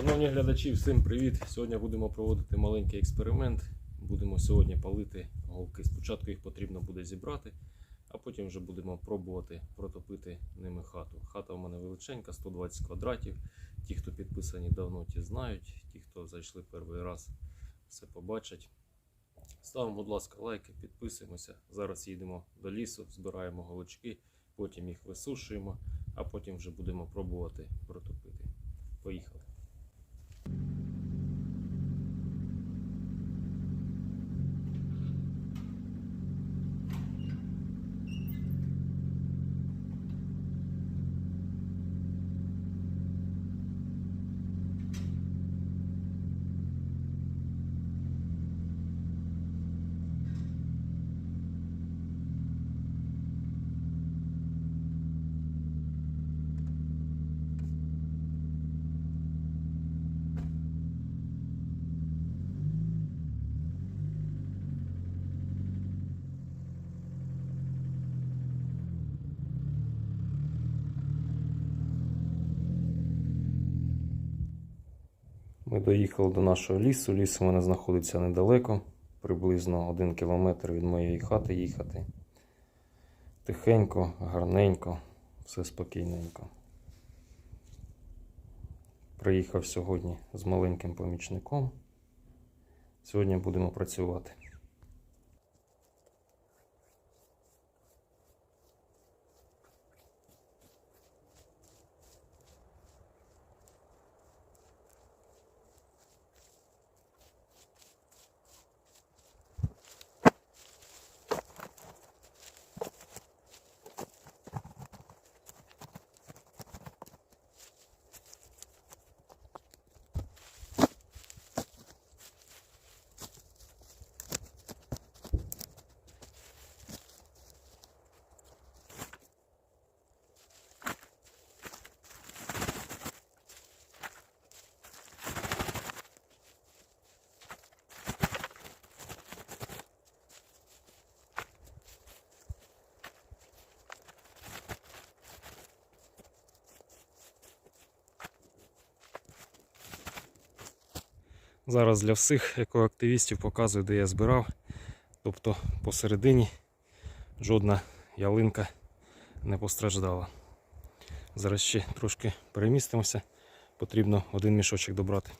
Шановні глядачі, всім привіт! Сьогодні будемо проводити маленький експеримент. Будемо сьогодні палити голки. Спочатку їх потрібно буде зібрати, а потім вже будемо пробувати протопити ними хату. Хата у мене величенька, 120 квадратів. Ті, хто підписані давно, ті знають. Ті, хто зайшли перший раз, все побачать. Ставимо, будь ласка, лайки, підписуємося. Зараз їдемо до лісу, збираємо голочки, потім їх висушуємо, а потім вже будемо пробувати протопити. Поїхали. Ми доїхали до нашого лісу. Ліс у мене знаходиться недалеко, приблизно один кілометр від моєї хати їхати. Тихенько, гарненько, все спокійненько. Приїхав сьогодні з маленьким помічником. Сьогодні будемо працювати. Зараз для всіх екоактивістів показую, де я збирав. Тобто посередині жодна ялинка не постраждала. Зараз ще трошки перемістимося. Потрібно один мішочок добрати.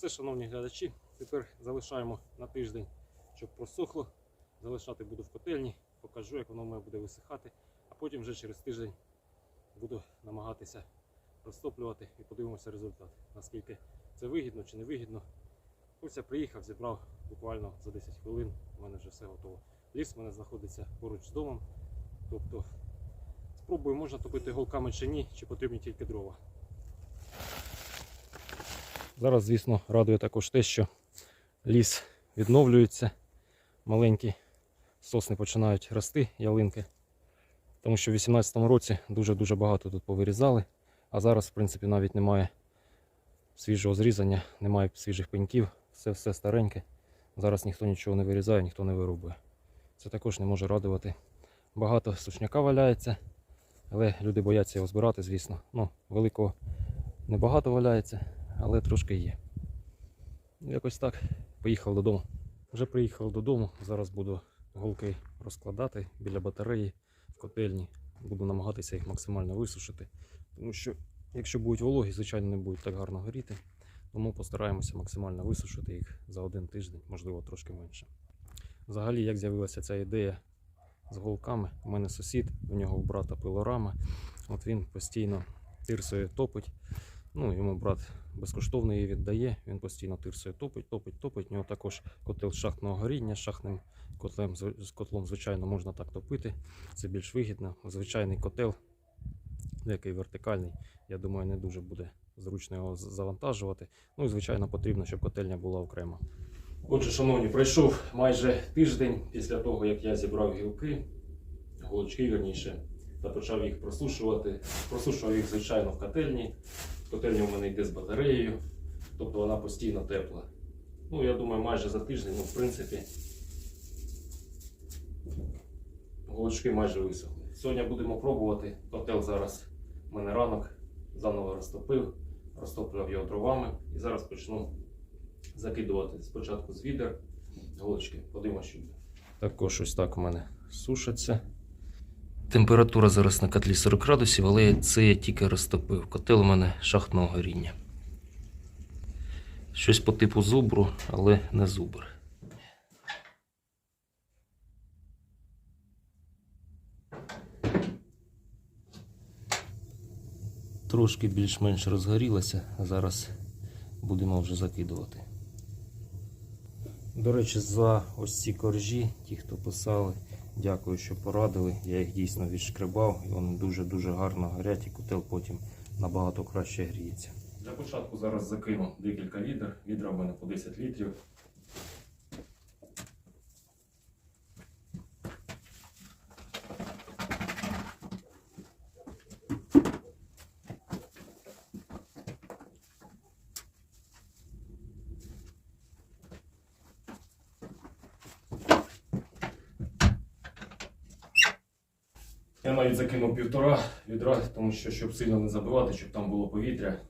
Все, шановні глядачі, тепер залишаємо на тиждень, щоб просохло. Залишати буду в котельні, покажу, як воно має буде висихати, а потім вже через тиждень буду намагатися розтоплювати і подивимося результат. Наскільки це вигідно чи не вигідно. Ось я приїхав, зібрав буквально за 10 хвилин, у мене вже все готово. Ліс у мене знаходиться поруч з домом. Тобто спробую, можна топити голками чи ні, чи потрібні тільки дрова. Зараз, звісно, радує також те, що ліс відновлюється, маленькі сосни починають рости, ялинки. Тому що в 2018 році дуже-дуже багато тут повирізали, а зараз, в принципі, навіть немає свіжого зрізання, немає свіжих пеньків, все все стареньке. Зараз ніхто нічого не вирізає, ніхто не вирубує. Це також не може радувати. Багато сушняка валяється, але люди бояться його збирати, звісно. Ну, великого небагато валяється але трошки є. Ну, Якось так. Поїхав додому. Вже приїхав додому. Зараз буду голки розкладати біля батареї в котельні. Буду намагатися їх максимально висушити. Тому що, якщо будуть вологі, звичайно, не будуть так гарно горіти. Тому постараємося максимально висушити їх за один тиждень, можливо, трошки менше. Взагалі, як з'явилася ця ідея з голками, у мене сусід, у нього брата пилорама. От він постійно тирсою топить. Ну, йому брат безкоштовно її віддає, він постійно тирсою топить, топить, топить. У нього також котел шахтного горіння, шахтним котлем, з котлом, звичайно, можна так топити. Це більш вигідно. Звичайний котел який вертикальний. Я думаю, не дуже буде зручно його завантажувати. Ну і звичайно потрібно, щоб котельня була окремо. Отже, шановні, пройшов майже тиждень після того, як я зібрав гілки, голочки вірніше, та почав їх просушувати. Просушував їх, звичайно, в котельні. Котельня у мене йде з батареєю, тобто вона постійно тепла. Ну, я думаю, майже за тиждень, ну, в принципі, голочки майже висохли. Сьогодні будемо пробувати. Котел зараз в мене ранок, заново розтопив, розтоплював його дровами і зараз почну закидувати спочатку з відер голочки, подивимося, що буде. Також ось так у мене сушаться. Температура зараз на котлі 40 градусів, але це я тільки розтопив. Котел у мене шахтного горіння. Щось по типу зубру, але не зубр. Трошки більш-менш розгорілося, а зараз будемо вже закидувати. До речі, за ось ці коржі, ті, хто писали, дякую, що порадили. Я їх дійсно відшкрибав і вони дуже-дуже гарно горять, і котел потім набагато краще гріється. Для початку зараз закину декілька відер. Відра в мене по 10 літрів. Навіть закинув півтора відра, тому що щоб сильно не забивати, щоб там було повітря.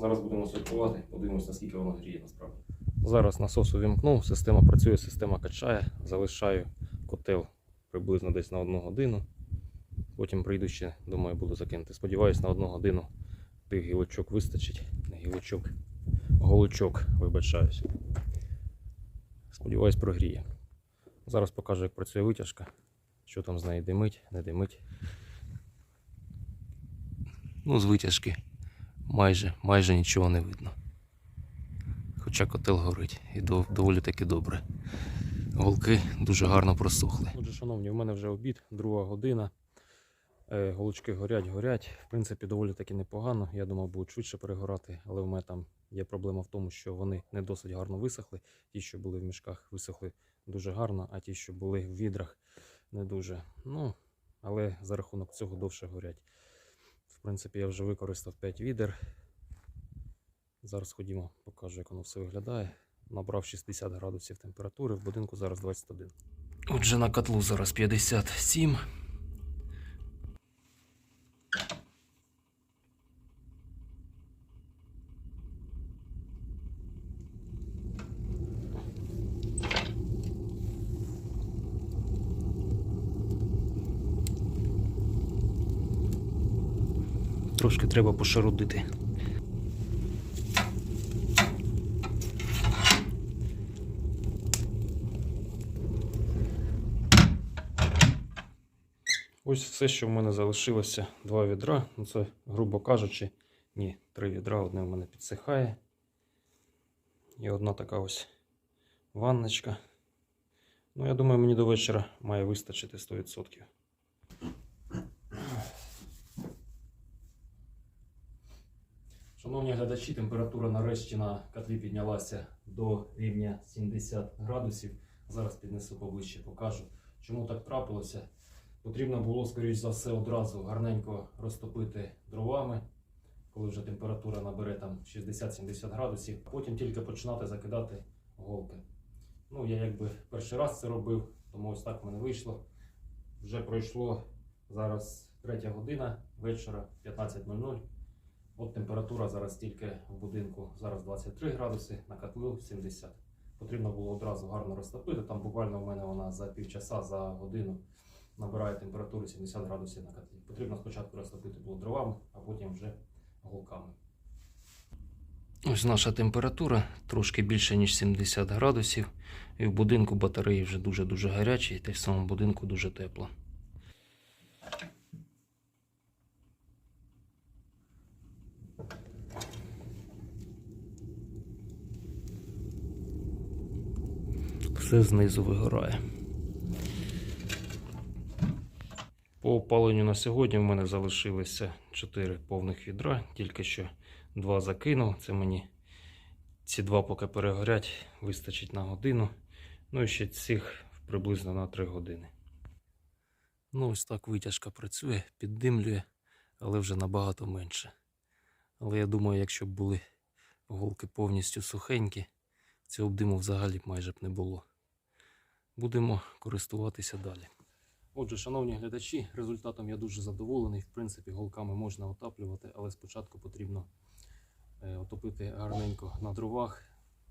Зараз будемо сортувати, подивимось, наскільки воно гріє насправді. Зараз насос увімкнув, система працює, система качає, залишаю котел приблизно десь на одну годину. Потім прийду ще, думаю, буду закинути. Сподіваюсь, на одну годину тих гілочок вистачить. Не гілочок, голочок, вибачаюсь. Сподіваюсь, прогріє. Зараз покажу, як працює витяжка. Що там з неї димить, не димить. Ну, з витяжки майже, майже нічого не видно. Хоча котел горить і доволі таки добре. Голки дуже гарно просохли. Отже, шановні, у мене вже обід, друга година. Е, Голочки горять, горять. В принципі, доволі таки непогано. Я думав, будуть швидше перегорати, але в мене там є проблема в тому, що вони не досить гарно висохли. Ті, що були в мішках, висохли дуже гарно, а ті, що були в відрах, не дуже. Ну, але за рахунок цього довше горять. В принципі, я вже використав 5 відер. Зараз ходімо, покажу, як воно все виглядає. Набрав 60 градусів температури, в будинку зараз 21. Отже, на котлу зараз 57. Трошки треба пошарудити. Ось все, що в мене залишилося. Два відра. Ну це, грубо кажучи, ні, три відра. Одне в мене підсихає. І одна така ось ванночка. Ну, я думаю, мені до вечора має вистачити 100%. Шановні глядачі, температура нарешті на котлі піднялася до рівня 70 градусів. Зараз піднесу поближче, покажу, чому так трапилося. Потрібно було, скоріш за все, одразу гарненько розтопити дровами, коли вже температура набере там 60-70 градусів. Потім тільки починати закидати голки. Ну, я якби перший раз це робив, тому ось так в мене вийшло. Вже пройшло зараз третя година вечора, 15.00. От температура зараз тільки в будинку зараз 23 градуси, на котлу 70. Потрібно було одразу гарно розтопити. Там буквально у мене вона за півчаса, за годину набирає температуру 70 градусів на котлі. Потрібно спочатку розтопити було дровами, а потім вже голками. Ось наша температура трошки більше, ніж 70 градусів. І в будинку батареї вже дуже-дуже гарячі, й в самому будинку дуже тепло. Все знизу вигорає. По опаленню на сьогодні в мене залишилося 4 повних відра, тільки що два закинув. Це мені ці два поки перегорять, вистачить на годину. Ну і ще цих приблизно на 3 години. Ну, ось так витяжка працює, піддимлює, але вже набагато менше. Але я думаю, якщо б були голки повністю сухенькі, цього б диму взагалі б майже б не було. Будемо користуватися далі. Отже, шановні глядачі, результатом я дуже задоволений. В принципі, голками можна отаплювати, але спочатку потрібно е, отопити гарненько на дровах.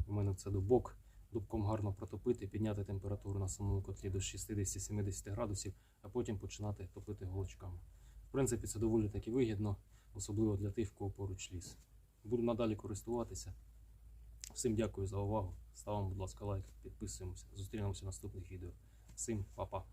У мене це дубок. Дубком гарно протопити, підняти температуру на самому котлі до 60-70 градусів, а потім починати топити голочками. В принципі, це доволі таки вигідно, особливо для тих, в кого поруч ліс. Буду надалі користуватися. Всім дякую за увагу. Ставимо, будь ласка, лайк, підписуємося. Зустрінемося в наступних відео. Всім па-па.